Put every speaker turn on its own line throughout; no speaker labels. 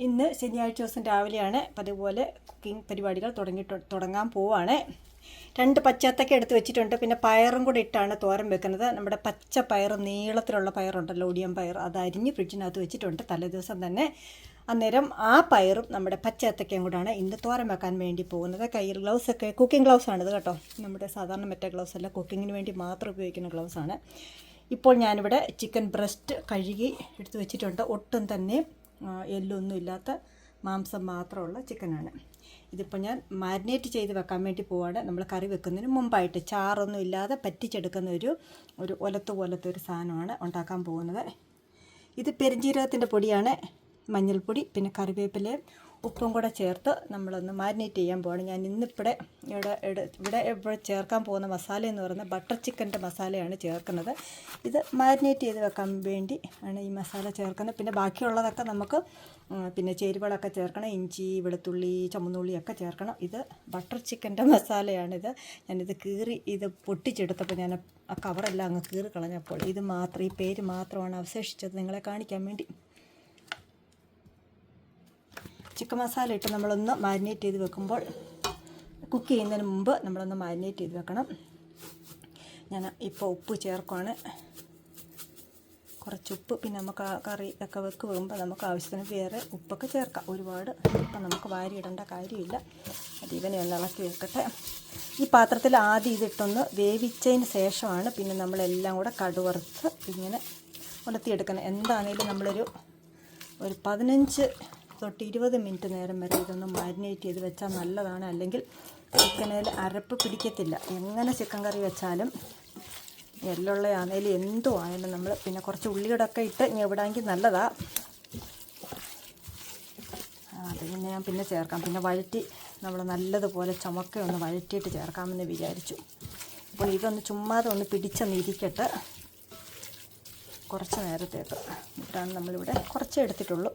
ഇന്ന് ശനിയാഴ്ച ദിവസം രാവിലെയാണ് അതുപോലെ കുക്കിംഗ് പരിപാടികൾ തുടങ്ങി തുടങ്ങാൻ പോവാണ്. രണ്ട് പച്ചത്തൊക്കെ എടുത്ത് വെച്ചിട്ടുണ്ട്. പിന്നെ പയറും കൂടെ ഇട്ടാണ് തോരൻ വെക്കുന്നത്. നമ്മുടെ പച്ച പയർ നീളത്തിലുള്ള പയറുണ്ടല്ലോ ഒടിയൻ പയർ. അത് അരിഞ്ഞ് ഫ്രിഡ്ജിനകത്ത് വെച്ചിട്ടുണ്ട്. തലേദിവസം തന്നെ അന്നേരം ആ പയറും നമ്മുടെ പച്ചത്തക്കയും കൂടാണ് ഇന്ന് തോരൻ വെക്കാൻ വേണ്ടി പോകുന്നത്. കയ്യിൽ ഗ്ലൗസ് ഒക്കെ കുക്കിംഗ് ഗ്ലൗസ് ആണിത് കേട്ടോ. നമ്മുടെ സാധാരണ മറ്റേ ഗ്ലൗസ് അല്ല. കുക്കിങ്ങിന് വേണ്ടി മാത്രം ഉപയോഗിക്കുന്ന ഗ്ലൗസ് ആണ്. ഇപ്പോൾ ഞാനിവിടെ ചിക്കൻ ബ്രസ്റ്റ് കഴുകി എടുത്ത് വെച്ചിട്ടുണ്ട്. ഒട്ടും തന്നെ എല്ലൊന്നും ഇല്ലാത്ത മാംസം മാത്രമുള്ള ചിക്കനാണ്. ഇതിപ്പോൾ ഞാൻ മാരിനേറ്റ് ചെയ്ത് വെക്കാൻ വേണ്ടി പോവാണ്. നമ്മൾ കറി വെക്കുന്നതിന് മുമ്പായിട്ട് ചാറൊന്നും ഇല്ലാതെ പറ്റിച്ചെടുക്കുന്ന ഒരു ഒരു ഒലത്ത് പോലത്തെ ഒരു സാധനമാണ് ഉണ്ടാക്കാൻ പോകുന്നത്. ഇത് പെരിഞ്ജീരകത്തിന്റെ പൊടിയാണ് മഞ്ഞൾപ്പൊടി പിന്നെ കറിവേപ്പിലയും ഉപ്പും കൂടെ ചേർത്ത് നമ്മളൊന്ന് മാരിനേറ്റ് ചെയ്യാൻ പോവാണ്. ഞാൻ ഇന്നിവിടെ ഇവിടെ ഇവിടെ ഇവിടെ ചേർക്കാൻ പോകുന്ന മസാല എന്ന് പറയുന്നത് ബട്ടർ ചിക്കന്റെ മസാലയാണ് ചേർക്കുന്നത്. ഇത് മാരിനേറ്റ് ചെയ്ത് വെക്കാൻ വേണ്ടി ആണ് ഈ മസാല ചേർക്കുന്നത്. പിന്നെ ബാക്കിയുള്ളതൊക്കെ നമുക്ക് പിന്നെ ചേരുവകളൊക്കെ ചേർക്കണം. ഇഞ്ചി വെളുത്തുള്ളി ഒക്കെ ചേർക്കണം. ഇത് ബട്ടർ ചിക്കന്റെ മസാലയാണിത്. ഞാനിത് കീറി ഇത് പൊട്ടിച്ചെടുത്തപ്പോൾ ഞാൻ ആ കവറെല്ലാം അങ്ങ് കീറി കളഞ്ഞപ്പോൾ ഇത് മാത്രം ഈ പേര് മാത്രമാണ് അവശേഷിച്ചത്. നിങ്ങളെ കാണിക്കാൻ വേണ്ടി ചിക്കൻ മസാല ഇട്ട് നമ്മളൊന്ന് മാരിനേറ്റ് ചെയ്ത് വെക്കുമ്പോൾ കുക്ക് ചെയ്യുന്നതിന് മുമ്പ് നമ്മളൊന്ന് മാരിനേറ്റ് ചെയ്ത് വെക്കണം. ഞാൻ ഇപ്പോൾ ഉപ്പ് ചേർക്കുവാണ്. കുറച്ച് ഉപ്പ് പിന്നെ നമുക്ക് കറി ഒക്കെ വെക്ക് വെക്കുമ്പോൾ നമുക്ക് ആവശ്യത്തിന് വേറെ ഉപ്പൊക്കെ ചേർക്കാം. ഒരുപാട് ഇപ്പം നമുക്ക് വാരി ഇടേണ്ട കാര്യമില്ല. അത് ഇവനെ ഒന്ന് ഇളക്കി വെക്കട്ടെ. ഈ പാത്രത്തിൽ ആദ്യം ഇതിട്ടൊന്ന് വേവിച്ചതിന് ശേഷമാണ് പിന്നെ നമ്മളെല്ലാം കൂടെ കടുവറുത്ത് ഇങ്ങനെ ഉലത്തിയെടുക്കണം എന്താണേലും നമ്മളൊരു ഒരു പതിനഞ്ച് തൊട്ട് ഇരുപത് മിനിറ്റ് നേരം വരെ ഇതൊന്ന് മാരിനേറ്റ് ചെയ്ത് വെച്ചാൽ നല്ലതാണ്. അല്ലെങ്കിൽ ചിക്കനിൽ അരപ്പ് പിടിക്കത്തില്ല. എങ്ങനെ ചിക്കൻ കറി വെച്ചാലും എല്ലുള്ള ആണെങ്കിലും എന്തോ ആയാലും നമ്മൾ പിന്നെ കുറച്ച് ഉള്ളിയോടൊക്കെ ഇട്ട് ഇനി നല്ലതാ. നല്ലതാണ് അത് പിന്നെ ഞാൻ പിന്നെ ചേർക്കാം. പിന്നെ വഴറ്റി നമ്മൾ നല്ലതുപോലെ ചുമക്ക ഒന്ന് വഴറ്റിയിട്ട് ചേർക്കാമെന്ന് വിചാരിച്ചു. അപ്പോൾ ഇതൊന്ന് ചുമ്മാതെ ഒന്ന് പിടിച്ചൊന്ന് ഇരിക്കട്ടെ. കുറച്ച് നേരത്തേക്ക്. ഇട്ടാണ് നമ്മളിവിടെ കുറച്ചേ എടുത്തിട്ടുള്ളൂ.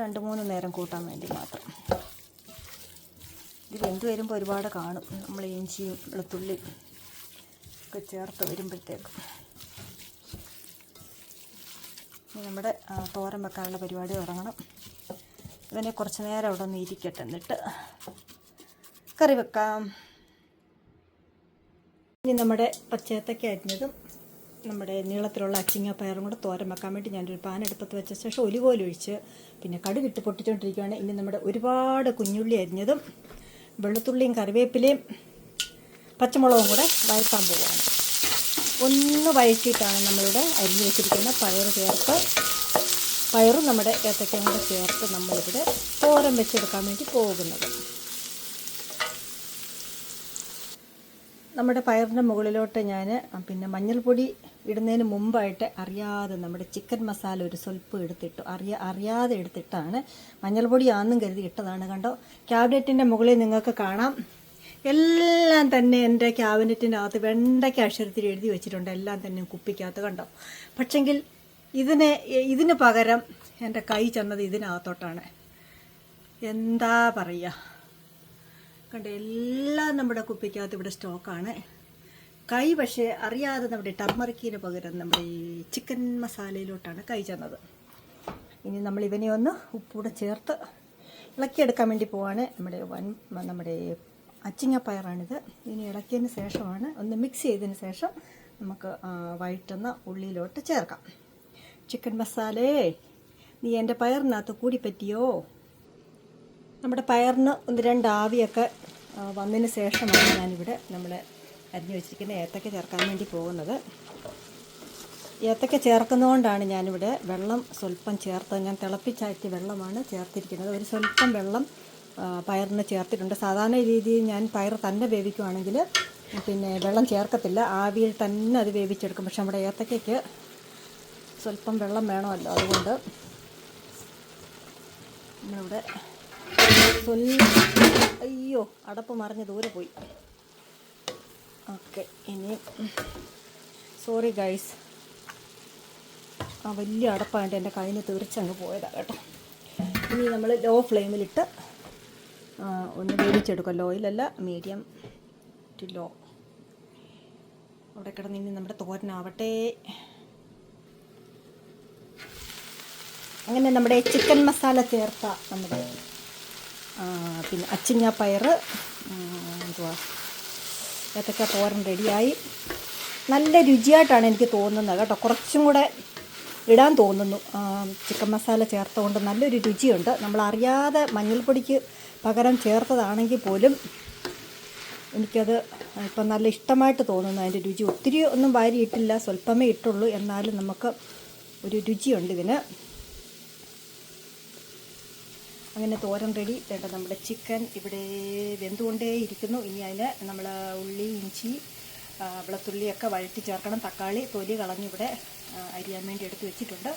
രണ്ട് മൂന്ന് നേരം കൂട്ടാൻ വേണ്ടി മാത്രം. ഇത് വെന്ത് വരുമ്പോൾ ഒരുപാട് കാണും. നമ്മൾ ഇഞ്ചിയും വെളുത്തുള്ളി ഒക്കെ ചേർത്ത് വരുമ്പോഴത്തേക്കും. നമ്മുടെ തോരം വെക്കാനുള്ള പരിപാടി തുടങ്ങണം. ഇതിനെ കുറച്ച് നേരം അവിടെ ഒന്ന് ഇരിക്കട്ടെ എന്നിട്ട് കറി വെക്കാം. ഇനി നമ്മുടെ പച്ചയത്തൊക്കെ അരിഞ്ഞതും നമ്മുടെ നീളത്തിലുള്ള അച്ചിങ്ങ പയറും കൂടെ തോരൻ വെക്കാൻ വേണ്ടി ഞാനൊരു പാൻ അടുപ്പത്ത് വെച്ച ശേഷം ഒലിവ് ഒഴിച്ച് പിന്നെ കടുകിട്ട് പൊട്ടിച്ചുകൊണ്ടിരിക്കുകയാണ് ഇനി നമ്മുടെ ഒരുപാട് കുഞ്ഞുള്ളി അരിഞ്ഞതും വെളുത്തുള്ളിയും കറിവേപ്പിലയും പച്ചമുളകും കൂടെ വഴറ്റാൻ പോവുകയാണ്. ഒന്ന് വഴറ്റിയിട്ടാണ് നമ്മളിവിടെ അരിഞ്ഞു വെച്ചിരിക്കുന്ന പയർ ചേർത്ത് പയറും നമ്മുടെ ഏത്തക്കയും കൂടെ ചേർത്ത് നമ്മളിവിടെ തോരൻ വെച്ചെടുക്കാൻ വേണ്ടി പോകുന്നത്. നമ്മുടെ പയറിന്റെ മുകളിലോട്ട് ഞാൻ പിന്നെ മഞ്ഞൾപ്പൊടി ഇടുന്നതിന് മുമ്പായിട്ട് അറിയാതെ നമ്മുടെ ചിക്കൻ മസാല ഒരു സ്വൽപ്പ് എടുത്തിട്ടു അറിയാ അറിയാതെ എടുത്തിട്ടാണ് മഞ്ഞൾപ്പൊടി ആന്നും കരുതി ഇട്ടതാണ് കണ്ടോ? ക്യാബിനറ്റിന്റെ മുകളിൽ നിങ്ങൾക്ക് കാണാം. എല്ലാം തന്നെ എന്റെ ക്യാബിനറ്റിന്റെ അകത്ത് വെണ്ടയ്ക്ക അക്ഷരത്തിൽ എഴുതി വെച്ചിട്ടുണ്ട്. എല്ലാം തന്നെ കുപ്പിക്കകത്ത് കണ്ടോ? പക്ഷെങ്കിൽ ഇതിനെ ഇതിന് പകരം എന്റെ കൈ ചെന്നത് ഇതിനകത്തോട്ടാണ്. എന്താ പറയുക കണ്ട് എല്ലാം നമ്മുടെ കുപ്പിക്കകത്ത് ഇവിടെ സ്റ്റോക്കാണ്. കൈ പക്ഷേ അറിയാതെ നമ്മുടെ ടർമറിക്കിന് പകരം നമ്മുടെ ഈ ചിക്കൻ മസാലയിലോട്ടാണ് കൈ ചെന്നത്. ഇനി നമ്മൾ ഇവനെ ഒന്ന് ഉപ്പൂടെ ചേർത്ത് ഇളക്കിയെടുക്കാൻ വേണ്ടി പോവാണ്. നമ്മുടെ വൻ നമ്മുടെ അച്ചിങ്ങ പയറാണിത്. ഇനി ഇളക്കിയതിന് ശേഷമാണ് ഒന്ന് മിക്സ് ചെയ്തതിന് ശേഷം നമുക്ക് വഴറ്റുന്ന ഉള്ളിയിലോട്ട് ചേർക്കാം. ചിക്കൻ മസാലേ നീ എന്റെ പയറിനകത്ത് കൂടി പറ്റിയോ? നമ്മുടെ പയറിന് ഒന്ന് രണ്ട് ആവിയൊക്കെ വന്നതിന് ശേഷമാണ് ഞാനിവിടെ നമ്മൾ അരിഞ്ഞു വെച്ചിരിക്കുന്ന ഏത്തക്ക ചേർക്കാൻ വേണ്ടി പോകുന്നത്. ഏത്തക്ക ചേർക്കുന്നതുകൊണ്ടാണ് ഞാനിവിടെ വെള്ളം സ്വല്പം ചേർത്ത് ഞാൻ തിളപ്പിച്ചാറ്റിയ വെള്ളമാണ് ചേർത്തിരിക്കുന്നത്. ഒരു സ്വല്പം വെള്ളം പയറിന് ചേർത്തിട്ടുണ്ട്. സാധാരണ രീതിയിൽ ഞാൻ പയർ തന്നെ വേവിക്കുവാണെങ്കിൽ പിന്നെ വെള്ളം ചേർക്കത്തില്ല. ആവിയിൽ തന്നെ അത് വേവിച്ചെടുക്കും. പക്ഷെ നമ്മുടെ ഏത്തക്കയ്ക്ക് സ്വല്പം വെള്ളം വേണമല്ലോ. അതുകൊണ്ട് നമ്മളിവിടെ അയ്യോ അടപ്പ് മറിഞ്ഞ് ദൂരെ പോയി. ഓക്കെ ഇനി സോറി ഗൈസ് ആ വലിയ അടപ്പായിട്ട് എന്റെ കയ്യിൽ നിന്ന് തീർച്ചങ്ങ് പോയതാണ് കേട്ടോ. ഇനി നമ്മൾ ലോ ഫ്ലെയിമിലിട്ട് ഒന്ന് വേവിച്ചെടുക്കാം ലോയിലല്ല മീഡിയം ടു ലോ അവിടെ കിടന്ന് ഇനി നമ്മുടെ തോരനാവട്ടെ. അങ്ങനെ നമ്മുടെ ചിക്കൻ മസാല ചേർത്ത നമ്മുടെ പിന്നെ അച്ചിങ്ങ പയർ എന്തുവാ? ഏത്തക്ക തോരൻ റെഡിയായി. നല്ല രുചിയായിട്ടാണ് എനിക്ക് തോന്നുന്നത് കേട്ടോ. കുറച്ചും കൂടെ ഇടാൻ തോന്നുന്നു. ചിക്കൻ മസാല ചേർത്തുകൊണ്ട് നല്ലൊരു രുചിയുണ്ട്. നമ്മൾ അറിയാതെ മഞ്ഞൾപ്പൊടിക്ക് പകരം ചേർത്തതാണെങ്കിൽ പോലും എനിക്കത് ഇപ്പം നല്ല ഇഷ്ടമായിട്ട് തോന്നുന്നു. അതിന്റെ രുചി ഒത്തിരി ഒന്നും വാരിയിട്ടില്ല. സ്വല്പമേ ഇട്ടുള്ളൂ. എന്നാലും നമുക്ക് ഒരു രുചിയുണ്ട് ഇതിന്. അങ്ങനെ തോരൻ റെഡി. വേണ്ട നമ്മുടെ ചിക്കൻ ഇവിടെ വെന്തുകൊണ്ടേ ഇരിക്കുന്നു ഇനി അതിന് നമ്മൾ ഉള്ളി ഇഞ്ചി വെളുത്തുള്ളിയൊക്കെ വഴറ്റി ചേർക്കണം. തക്കാളി തൊലി കളഞ്ഞിവിടെ അരിയാൻ വേണ്ടി എടുത്ത് വെച്ചിട്ടുണ്ട്.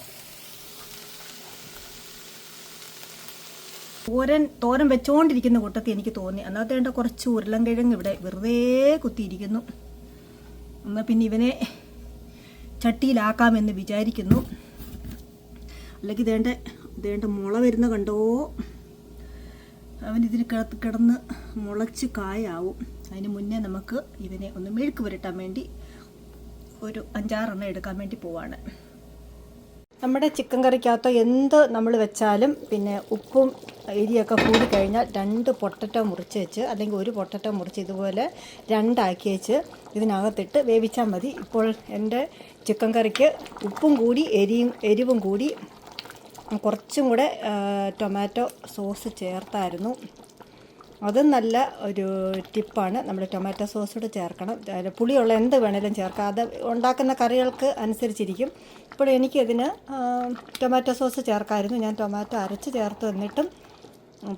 തോരൻ തോരൻ വെച്ചുകൊണ്ടിരിക്കുന്ന കൂട്ടത്തിൽ എനിക്ക് തോന്നി. അന്നത്തെ വേണ്ട കുറച്ച് ഉരുളൻകിഴങ്ങ് ഇവിടെ വെറുതെ കുത്തിയിരിക്കുന്നു. എന്നാൽ പിന്നെ ഇവനെ ചട്ടിയിലാക്കാമെന്ന് വിചാരിക്കുന്നു. അല്ലെങ്കിൽ ഇതേണ്ട ഇതേണ്ട മുള വരുന്ന കണ്ടോ? അവൻ ഇതിന് കിടത്ത് കിടന്ന് മുളച്ച് കായാവും. അതിന് മുന്നേ നമുക്ക് ഇവനെ ഒന്ന് മെഴുക്ക് പുരട്ടാൻ വേണ്ടി ഒരു അഞ്ചാറെണ്ണം എടുക്കാൻ വേണ്ടി പോവാണ്. നമ്മുടെ ചിക്കൻ കറിക്കകത്ത് എന്ത് നമ്മൾ വെച്ചാലും പിന്നെ ഉപ്പും എരിയൊക്കെ കൂടി കഴിഞ്ഞാൽ രണ്ട് പൊട്ടറ്റോ മുറിച്ച് വെച്ച് അല്ലെങ്കിൽ ഒരു പൊട്ടറ്റോ മുറിച്ച് ഇതുപോലെ രണ്ടാക്കി വെച്ച് ഇതിനകത്തിട്ട് വേവിച്ചാൽ മതി. ഇപ്പോൾ എന്റെ ചിക്കൻ കറിക്ക് ഉപ്പും കൂടി എരിയും എരിവും കൂടി കുറച്ചും കൂടെ ടൊമാറ്റോ സോസ് ചേർത്തായിരുന്നു. അതും നല്ല ഒരു ടിപ്പാണ്. നമ്മൾ ടൊമാറ്റോ സോസ് കൂടെ ചേർക്കണം പുളിയുള്ള എന്ത് വേണേലും ചേർക്കാം. അത് ഉണ്ടാക്കുന്ന കറികൾക്ക് അനുസരിച്ചിരിക്കും. ഇപ്പോൾ എനിക്കതിന് ടൊമാറ്റോ സോസ് ചേർക്കായിരുന്നു. ഞാൻ ടൊമാറ്റോ അരച്ച് ചേർത്ത് എന്നിട്ടും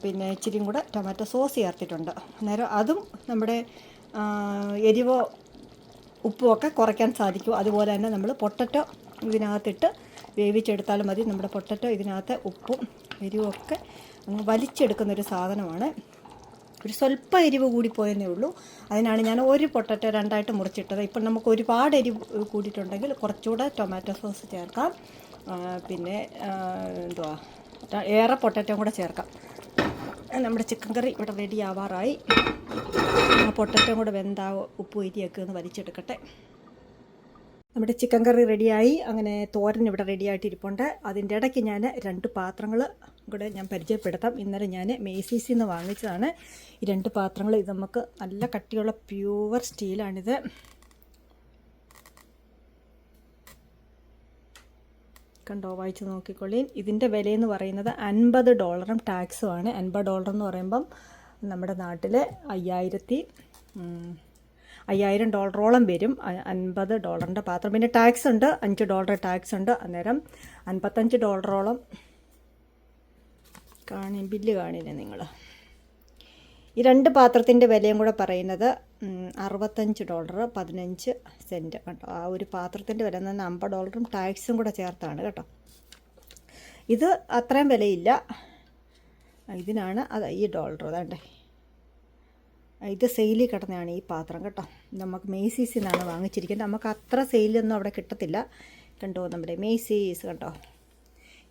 പിന്നെ ഇച്ചിരിയും കൂടെ ടൊമാറ്റോ സോസ് ചേർത്തിട്ടുണ്ട്. അന്നേരം അതും നമ്മുടെ എരിവോ ഉപ്പുമൊക്കെ കുറയ്ക്കാൻ സാധിക്കും. അതുപോലെ തന്നെ നമ്മൾ പൊട്ടറ്റോ ഇതിനകത്തിട്ട് വേവിച്ചെടുത്താലും മതി. നമ്മുടെ പൊട്ടറ്റോ ഇതിനകത്ത് ഉപ്പും എരിവുമൊക്കെ അങ്ങ് വലിച്ചെടുക്കുന്ന ഒരു സാധനമാണ്. ഒരു സ്വല്പം എരിവ് കൂടി പോയെന്നേ ഉള്ളൂ. അതിനാണ് ഞാൻ ഒരു പൊട്ടറ്റോ രണ്ടായിട്ട് മുറിച്ചിട്ടത്. ഇപ്പം നമുക്ക് ഒരുപാട് എരിവ് കൂടിയിട്ടുണ്ടെങ്കിൽ കുറച്ചുകൂടെ ടൊമാറ്റോ സോസ് ചേർക്കാം. പിന്നെ എന്തുവാ ഏറെ പൊട്ടറ്റോ കൂടെ ചേർക്കാം. നമ്മുടെ ചിക്കൻ കറി ഇവിടെ റെഡി ആവാറായി. ആ പൊട്ടറ്റോ കൂടെ വെന്താവോ ഉപ്പ് എരിയൊക്കെ ഒന്ന് വലിച്ചെടുക്കട്ടെ. നമ്മുടെ ചിക്കൻ കറി റെഡിയായി. അങ്ങനെ തോരൻ ഇവിടെ റെഡിയായിട്ട് അതിന്റെ ഇടയ്ക്ക് ഞാൻ രണ്ട് പാത്രങ്ങൾ കൂടെ ഞാൻ പരിചയപ്പെടുത്താം. ഇന്നലെ ഞാൻ മേസീസിൽ നിന്ന് വാങ്ങിച്ചതാണ്. ഈ രണ്ട് പാത്രങ്ങൾ ഇത് നമുക്ക് നല്ല കട്ടിയുള്ള പ്യുവർ സ്റ്റീലാണിത്. കണ്ടോ വായിച്ച് നോക്കിക്കൊള്ളീൻ ഇതിന്റെ വിലയെന്ന് പറയുന്നത് അൻപത് ഡോളറും ടാക്സുമാണ് അൻപത് ഡോളർ എന്ന് പറയുമ്പം നമ്മുടെ നാട്ടിൽ അയ്യായിരത്തി അയ്യായിരം ഡോളറോളം വരും. അൻപത് ഡോളറിന്റെ പാത്രം. പിന്നെ ടാക്സ് ഉണ്ട്. അഞ്ച് ഡോളർ ടാക്സ് ഉണ്ട്. അന്നേരം അൻപത്തഞ്ച് ഡോളറോളം കാണി ബില്ല് കാണില്ലേ നിങ്ങൾ ഈ രണ്ട് പാത്രത്തിന്റെ വിലയും കൂടെ പറയുന്നത് അറുപത്തഞ്ച് ഡോളർ പതിനഞ്ച് സെന്റ് കേട്ടോ ആ ഒരു പാത്രത്തിന്റെ വില എന്ന് അമ്പത് ഡോളറും ടാക്സും കൂടെ ചേർത്താണ് കേട്ടോ. ഇത് അത്രയും വിലയില്ല. ഇതിനാണ് അത് ഈ ഡോളർ അതാണ്ടേ. ഇത് സെയിലിൽ കിടന്നതാണ് ഈ പാത്രം കേട്ടോ. നമുക്ക് മെയ്സീസിൽ നിന്നാണ് വാങ്ങിച്ചിരിക്കുന്നത്. നമുക്ക് അത്ര സെയിലൊന്നും അവിടെ കിട്ടത്തില്ല. കണ്ടോ നമ്മുടെ മെയ്സീസ് കണ്ടോ?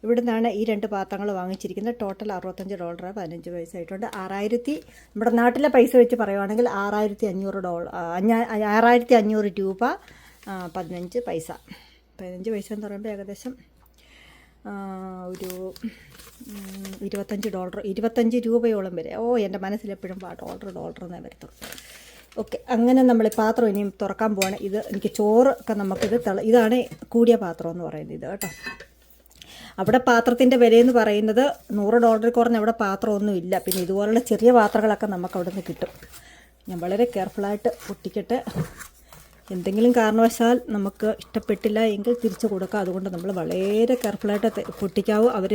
ഇവിടെ നിന്നാണ് ഈ രണ്ട് പാത്രങ്ങൾ വാങ്ങിച്ചിരിക്കുന്നത്. ടോട്ടൽ അറുപത്തഞ്ച് ഡോളർ പതിനഞ്ച് പൈസ ആയിട്ടുണ്ട്. ആറായിരത്തി നമ്മുടെ നാട്ടിലെ പൈസ വെച്ച് പറയുവാണെങ്കിൽ ആറായിരത്തി അഞ്ഞൂറ് ഡോളർ ആറായിരത്തി അഞ്ഞൂറ് രൂപ പതിനഞ്ച് പൈസ. പതിനഞ്ച് പൈസ എന്ന് പറയുമ്പോൾ ഏകദേശം ഒരു ഇരുപത്തഞ്ച് ഡോളർ ഇരുപത്തഞ്ച് രൂപയോളം വരെ. ഓ എന്റെ മനസ്സിലെപ്പോഴും ആ ഡോളർ ഡോളർ എന്നേ വരത്തുള്ളൂ. ഓക്കെ അങ്ങനെ നമ്മൾ പാത്രം ഇനിയും തുറക്കാൻ പോവാണ്. ഇത് എനിക്ക് ചോറ് ഒക്കെ നമുക്കിത് തള ഇതാണ് കൂടിയ പാത്രം എന്ന് പറയുന്നത് ഇത് കേട്ടോ. അവിടെ പാത്രത്തിന്റെ വിലയെന്ന് പറയുന്നത് നൂറ് ഡോളറിൽ കുറഞ്ഞ അവിടെ പാത്രമൊന്നുമില്ല പിന്നെ ഇതുപോലുള്ള ചെറിയ പാത്രങ്ങളൊക്കെ നമുക്ക് അവിടെ നിന്ന് കിട്ടും. ഞാൻ വളരെ കെയർഫുള്ളായിട്ട് പൊട്ടിക്കട്ടെ. എന്തെങ്കിലും കാരണവശാൽ നമുക്ക് ഇഷ്ടപ്പെട്ടില്ല എങ്കിൽ തിരിച്ചു കൊടുക്കാം. അതുകൊണ്ട് നമ്മൾ വളരെ കെയർഫുള്ളായിട്ട് പൊട്ടിക്കാവോ. അവർ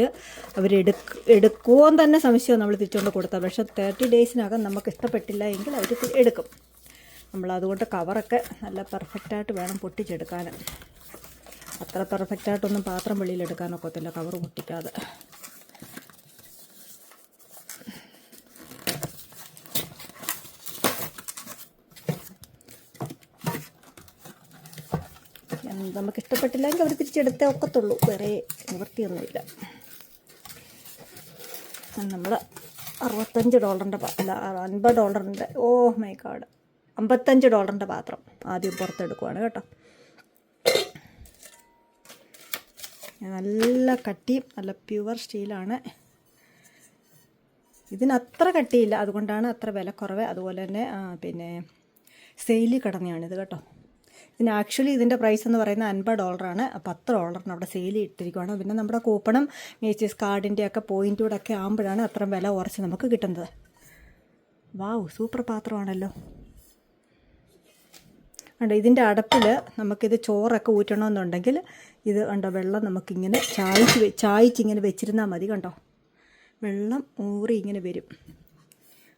അവരെടുക്ക് എടുക്കുമോ തന്നെ സംശയം നമ്മൾ തിരിച്ചുകൊണ്ട് കൊടുത്താൽ പക്ഷേ തേർട്ടി ഡേയ്സിനകം നമുക്ക് ഇഷ്ടപ്പെട്ടില്ല എങ്കിൽ അവർ എടുക്കും. നമ്മൾ അതുകൊണ്ട് കവറൊക്കെ നല്ല പെർഫെക്റ്റായിട്ട് വേണം പൊട്ടിച്ചെടുക്കാൻ. അത്ര പെർഫെക്റ്റായിട്ടൊന്നും പാത്രം വെളിയിലെടുക്കാനൊക്കത്തില്ല കവർ പൊട്ടിക്കാതെ. നമുക്ക് ഇഷ്ടപ്പെട്ടില്ലെങ്കിൽ അവർ തിരിച്ചെടുത്തേ ഒക്കത്തുള്ളൂ. വേറെ നിവൃത്തിയൊന്നുമില്ല. നമ്മൾ അറുപത്തഞ്ച് ഡോളറിന്റെ അല്ല അൻപത് ഡോളറിന്റെ ഓ മൈ കാട് അമ്പത്തഞ്ച് ഡോളറിന്റെ പാത്രം ആദ്യം പുറത്തെടുക്കുവാണ് കേട്ടോ. നല്ല കട്ടിയും നല്ല പ്യുവർ സ്റ്റീലാണ്. ഇതിന് അത്ര കട്ടിയില്ല അതുകൊണ്ടാണ് അത്ര വില കുറവ്. അതുപോലെ തന്നെ പിന്നെ സെയിലിൽ കടന്നെയാണിത് കേട്ടോ. ഇതിന് ആക്ച്വലി ഇതിന്റെ പ്രൈസ് എന്ന് പറയുന്നത് അൻപത് ഡോളറാണ് പത്ത് ഡോളറിന് അവിടെ സെയിൽ ഇട്ടിരിക്കുകയാണ് പിന്നെ നമ്മുടെ കൂപ്പണും മേച്ചേഴ്സ് കാർഡിന്റെ ഒക്കെ പോയിന്റൂടെ ഒക്കെ ആകുമ്പോഴാണ് അത്ര വില കുറച്ച് നമുക്ക് കിട്ടുന്നത്. വാവ് സൂപ്പർ പാത്രമാണല്ലോ. ഉണ്ട് ഇതിന്റെ അടപ്പിൽ നമുക്കിത് ചോറൊക്കെ ഊറ്റണമെന്നുണ്ടെങ്കിൽ ഇത് കണ്ടോ വെള്ളം നമുക്കിങ്ങനെ ചായച്ച് ചായച്ചിങ്ങനെ വെച്ചിരുന്നാൽ മതി കണ്ടോ. വെള്ളം ഊറി ഇങ്ങനെ വരും.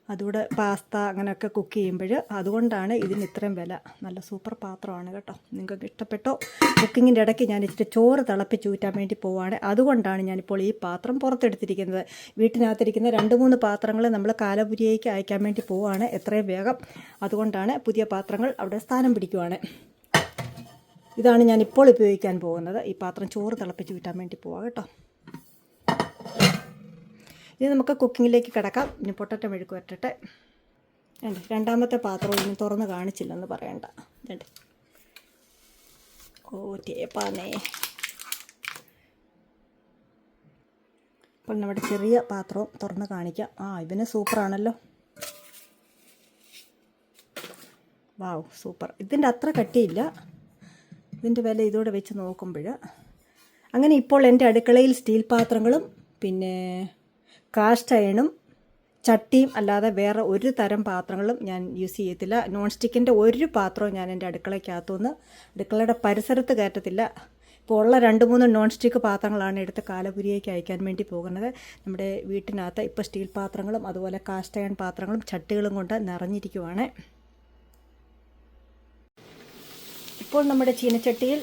അതുകൂടെ പാസ്ത അങ്ങനെയൊക്കെ കുക്ക് ചെയ്യുമ്പോൾ അതുകൊണ്ടാണ് ഇതിന് ഇത്രയും വില. നല്ല സൂപ്പർ പാത്രമാണ് കേട്ടോ. നിങ്ങൾക്ക് ഇഷ്ടപ്പെട്ടോ? കുക്കിങ്ങിന്റെ ഇടയ്ക്ക് ഞാൻ ഇച്ചിരി ചോറ് തിളപ്പിച്ച് ഊറ്റാൻ വേണ്ടി പോവുകയാണ് അതുകൊണ്ടാണ് ഞാനിപ്പോൾ ഈ പാത്രം പുറത്തെടുത്തിരിക്കുന്നത്. വീട്ടിനകത്തിരിക്കുന്ന രണ്ട് മൂന്ന് പാത്രങ്ങൾ നമ്മൾ കാലപുരിയേക്ക് അയക്കാൻ വേണ്ടി പോവുകയാണ് എത്രയും വേഗം. അതുകൊണ്ടാണ് പുതിയ പാത്രങ്ങൾ അവിടെ സ്ഥാനം പിടിക്കുവാണ്. ഇതാണ് ഞാൻ ഇപ്പോൾ ഉപയോഗിക്കാൻ പോകുന്നത്. ഈ പാത്രം ചോറ് തിളപ്പിച്ച് ഊറ്റാൻ വേണ്ടി പോവാം കേട്ടോ. ഇനി നമുക്ക് കുക്കിങ്ങിലേക്ക് കിടക്കാം. ഇനി പൊട്ടറ്റ മെഴുക്ക് വരട്ടെ. രണ്ട് രണ്ടാമത്തെ പാത്രം ഇനി തുറന്ന് കാണിച്ചില്ലെന്ന് പറയണ്ട. രണ്ട് ഓ ടേപ്പാന്നേ അപ്പോൾ നമ്മുടെ ചെറിയ പാത്രവും തുറന്ന് കാണിക്കാം. ആ ഇവന് സൂപ്പറാണല്ലോ. Wow super. ഇതിന്റെ അത്ര കട്ടിയില്ല. ഇതിന്റെ വില ഇതോടെ വെച്ച് നോക്കുമ്പോൾ. അങ്ങനെ ഇപ്പോൾ എന്റെ അടുക്കളയിൽ സ്റ്റീൽ പാത്രങ്ങളും പിന്നെ കാസ്റ്റ് അയണും ചട്ടിയും അല്ലാതെ വേറെ ഒരു തരം പാത്രങ്ങളും ഞാൻ യൂസ് ചെയ്യത്തില്ല. നോൺ സ്റ്റിക്കിന്റെ ഒരു പാത്രവും ഞാൻ എന്റെ അടുക്കളയ്ക്കകത്തുനിന്ന് അടുക്കളയുടെ പരിസരത്ത് കയറ്റത്തില്ല. ഇപ്പോൾ ഉള്ള രണ്ട് മൂന്ന് നോൺ സ്റ്റിക്ക് പാത്രങ്ങളാണ് എടുത്ത് കാലപുരിയേക്ക് അയക്കാൻ വേണ്ടി പോകുന്നത്. നമ്മുടെ വീട്ടിനകത്ത് ഇപ്പോൾ സ്റ്റീൽ പാത്രങ്ങളും അതുപോലെ കാസ്റ്റ് അയൺ പാത്രങ്ങളും ചട്ടികളും കൊണ്ട് നിറഞ്ഞിരിക്കുവാണ്. ഇപ്പോൾ നമ്മുടെ ചീനച്ചട്ടിയിൽ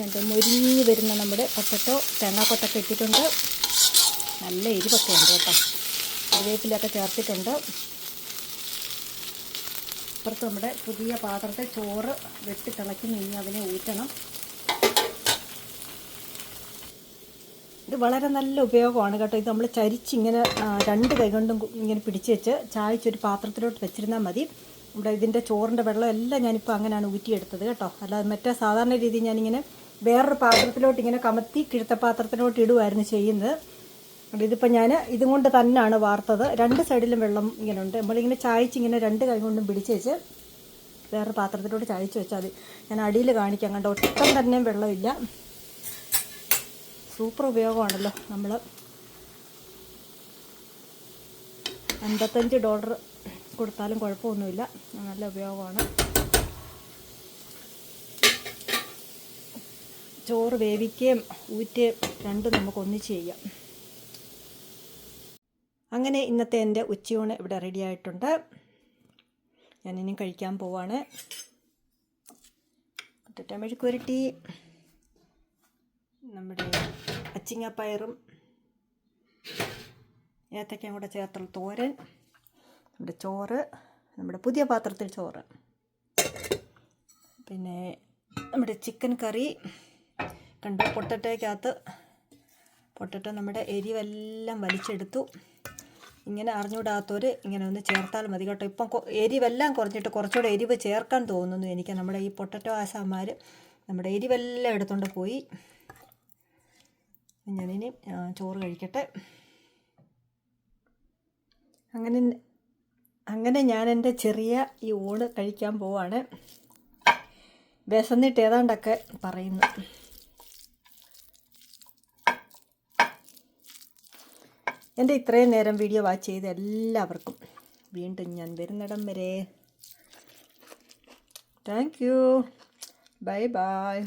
രണ്ട് മുരിഞ്ഞ് വരുന്ന നമ്മുടെ പൊട്ടറ്റോ തേങ്ങാക്കൊത്തൊക്കെ ഇട്ടിട്ടുണ്ട്. നല്ല എരിവൊക്കെ ഉണ്ട് കേട്ടോ. കറിവേപ്പിലൊക്കെ ചേർത്തിട്ടുണ്ട്. ഇപ്പുറത്ത് നമ്മുടെ പുതിയ പാത്രത്തെ ചോറ് വെട്ടി തിളക്കി നിന്ന് അതിനെ ഊറ്റണം. ഇത് വളരെ നല്ല ഉപയോഗമാണ് കേട്ടോ. ഇത് നമ്മൾ ചരിച്ചിങ്ങനെ രണ്ട് കൈ കൊണ്ടും കു- ഇങ്ങനെ പിടിച്ച് വെച്ച് ചായച്ചൊരു പാത്രത്തിലോട്ട് വെച്ചിരുന്നാൽ മതി. ഇവിടെ ഇതിന്റെ ചോറിന്റെ വെള്ളം എല്ലാം ഞാനിപ്പോൾ അങ്ങനെയാണ് ഊറ്റിയെടുത്തത് കേട്ടോ. അല്ലാതെ മറ്റേ സാധാരണ രീതിയിൽ ഞാനിങ്ങനെ വേറൊരു പാത്രത്തിലോട്ട് ഇങ്ങനെ കമത്തി കിഴുത്ത പാത്രത്തിലോട്ട് ഇടുമായിരുന്നു ചെയ്യുന്നത് ഇതിപ്പോൾ ഞാൻ ഇതും കൊണ്ട് തന്നെയാണ് വാർത്തത്. രണ്ട് സൈഡിലും വെള്ളം ഇങ്ങനെ ഉണ്ട് നമ്മളിങ്ങനെ ചായച്ച് ഇങ്ങനെ രണ്ട് കൈ കൊണ്ടും പിടിച്ച് വെച്ച് വേറൊരു പാത്രത്തിലോട്ട് ചായച്ച് വെച്ചാൽ മതി. ഞാൻ അടിയിൽ കാണിക്കാം. കണ്ട? ഒട്ടും തന്നെ വെള്ളമില്ല. സൂപ്പർ ഉപയോഗമാണല്ലോ നമ്മൾ അൻപത്തഞ്ച് ഡോളർ കൊടുത്താലും കുഴപ്പമൊന്നുമില്ല. നല്ല ഉപയോഗമാണ്. ചോറ് വേവിക്കുകയും ഊറ്റുകയും രണ്ടും നമുക്ക് ഒന്നിച്ച് ചെയ്യാം. അങ്ങനെ ഇന്നത്തെ എന്റെ ഉച്ചയൂണ് ഇവിടെ റെഡി ആയിട്ടുണ്ട്. ഞാനിനി കഴിക്കാൻ പോവാണ്. പൊട്ടറ്റോ മെഴുക്കുരട്ടി നമ്മുടെ അച്ചിങ്ങപ്പയറും ഏത്തക്കയും കൂടെ ചേർത്തുള്ള തോരൻ നമ്മുടെ ചോറ് നമ്മുടെ പുതിയ പാത്രത്തിൽ ചോറ് പിന്നെ നമ്മുടെ ചിക്കൻ കറി കണ്ടു? പൊട്ടറ്റോയ്ക്കകത്ത് പൊട്ടറ്റോ നമ്മുടെ എരിവെല്ലാം വലിച്ചെടുത്തു. ഇങ്ങനെ അറിഞ്ഞുകൂടാത്തവർ ഇങ്ങനെ ഒന്ന് ചേർത്താൽ മതി കേട്ടോ. ഇപ്പം എരിവെല്ലാം കുറഞ്ഞിട്ട് കുറച്ചുകൂടെ എരിവ് ചേർക്കാൻ തോന്നുന്നു എനിക്ക് നമ്മുടെ ഈ പൊട്ടറ്റോ ആശാന്മാർ നമ്മുടെ എരിവെല്ലാം എടുത്തുകൊണ്ട് പോയി. ഞാനിനി ചോറ് കഴിക്കട്ടെ. അങ്ങനെ അങ്ങനെ ഞാൻ എന്റെ ചെറിയ ഈ ഊണ് കഴിക്കാൻ പോവാണ്. വിശന്നിട്ട് ഏതാണ്ടൊക്കെ പറയുന്നു. എന്റെ ഇത്രയും നേരം വീഡിയോ വാച്ച് ചെയ്ത എല്ലാവർക്കും വീണ്ടും ഞാൻ വരുന്നിടം വരെ. Thank you bye bye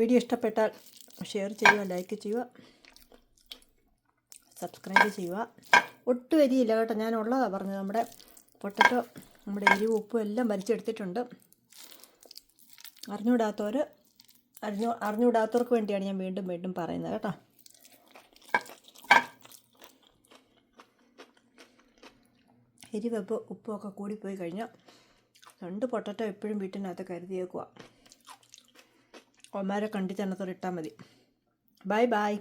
video ഇഷ്ടപ്പെട്ടാൽ ഷെയർ ചെയ്യുക ലൈക്ക് ചെയ്യുക സബ്സ്ക്രൈബ് ചെയ്യുക. ഒട്ടും എരിയില്ല കേട്ടോ. ഞാൻ ഉള്ളതാണ് പറഞ്ഞത്. നമ്മുടെ പൊട്ടറ്റോ നമ്മുടെ എരിവും ഉപ്പും എല്ലാം വലിച്ചെടുത്തിട്ടുണ്ട്. അറിഞ്ഞുകൂടാത്തവർ അറിഞ്ഞു അറിഞ്ഞുകൂടാത്തവർക്ക് വേണ്ടിയാണ് ഞാൻ വീണ്ടും വീണ്ടും പറയുന്നത് കേട്ടോ. എരിവെപ്പ് ഉപ്പുമൊക്കെ കൂടിപ്പോയി കഴിഞ്ഞാൽ രണ്ട് പൊട്ടറ്റോ എപ്പോഴും വീട്ടിനകത്ത് കരുതിയേക്കുക ഒമാരെ കണ്ടി ചെന്നത്തോടെ ഇട്ടാൽ മതി. Bye bye.